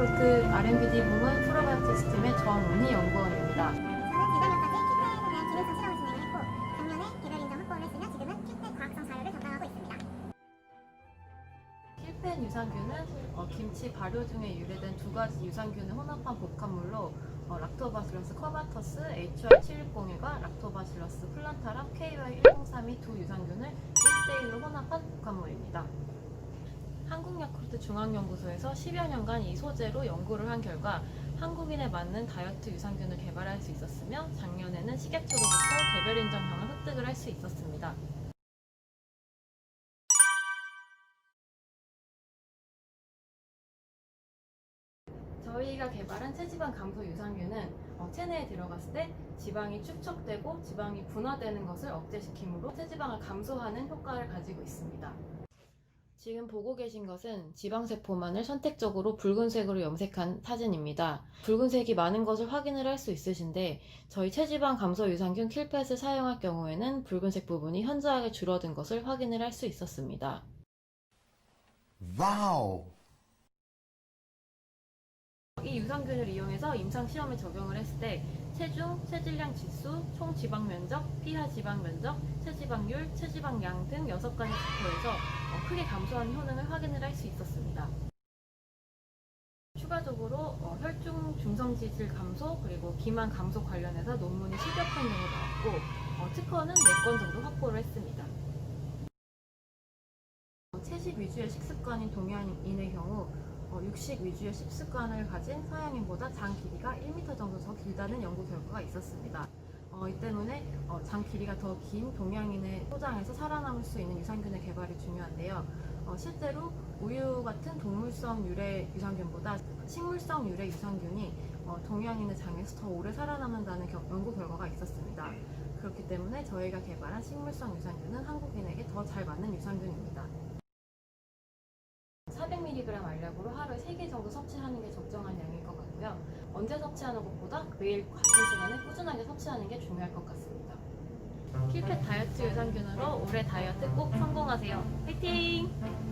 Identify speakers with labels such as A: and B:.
A: 야쿠르트 R&BD 부문 프로바이오틱 시스템의 정은희
B: 연구원입니다.
A: 킬펜 유산균은 어, 김치 발효 중에 유래된 두 가지 유산균을 혼합한 복합물로 어, 락토바실러스 커바터스 HR760과 락토바실러스 플란타람 KY1032 두 유산균을 1대1로 혼합한 복합물입니다. 한국야쿠르트 중앙연구소에서 10여 년간 이 소재로 연구를 한 결과 한국인에 맞는 다이어트 유산균을 개발할 수 있었으며 작년에는 식약처로부터 개별 인정형을 획득을 할 수 있었습니다. 저희가 개발한 체지방 감소 유산균은 어, 체내에 들어갔을 때 지방이 축적되고 지방이 분화되는 것을 억제시키므로 체지방을 감소하는 효과를 가지고 있습니다. 지금 보고 계신 것은 지방세포만을 선택적으로 붉은색으로 염색한 사진입니다. 붉은색이 많은 것을 확인을 할 수 있으신데 저희 체지방 감소 유산균 킬펫을 사용할 경우에는 붉은색 부분이 현저하게 줄어든 것을 확인을 할 수 있었습니다.
C: Wow!
A: 이 유산균을 이용해서 임상 시험에 적용을 했을 때 체중, 체질량 지수, 총 지방 면적, 피하 지방 면적, 체지방률, 체지방량 등 6가지 지표에서 어, 크게 감소하는 효능을 확인을 할 수 있었습니다. 추가적으로 어, 혈중 중성 지질 감소 그리고 비만 감소 관련해서 논문이 10여 편 정도 나왔고 어, 특허는 4건 정도 확보를 했습니다. 어, 채식 위주의 식습관인 동양인의 경우 어, 육식 위주의 식습관을 가진 서양인보다 장 길이가 1m 정도 더 길다는 연구 결과가 있었습니다. 어, 이 때문에 어, 장 길이가 더 긴 동양인의 소장에서 살아남을 수 있는 유산균의 개발이 중요한데요. 어, 실제로 우유 같은 동물성 유래 유산균보다 식물성 유래 유산균이 어, 동양인의 장에서 더 오래 살아남는다는 겨- 연구 결과가 있었습니다. 그렇기 때문에 저희가 개발한 식물성 유산균은 한국인에게 더 잘 맞는 유산균입니다. 400mg 알약으로 하루에 3개 정도 섭취하는 게 적정한 양일 것 같고요. 언제 섭취하는 것보다 매일 같은 시간에 꾸준하게 섭취하는 게 중요할 것 같습니다. 킬펫 다이어트 유산균으로 올해 다이어트 꼭 성공하세요. 화이팅!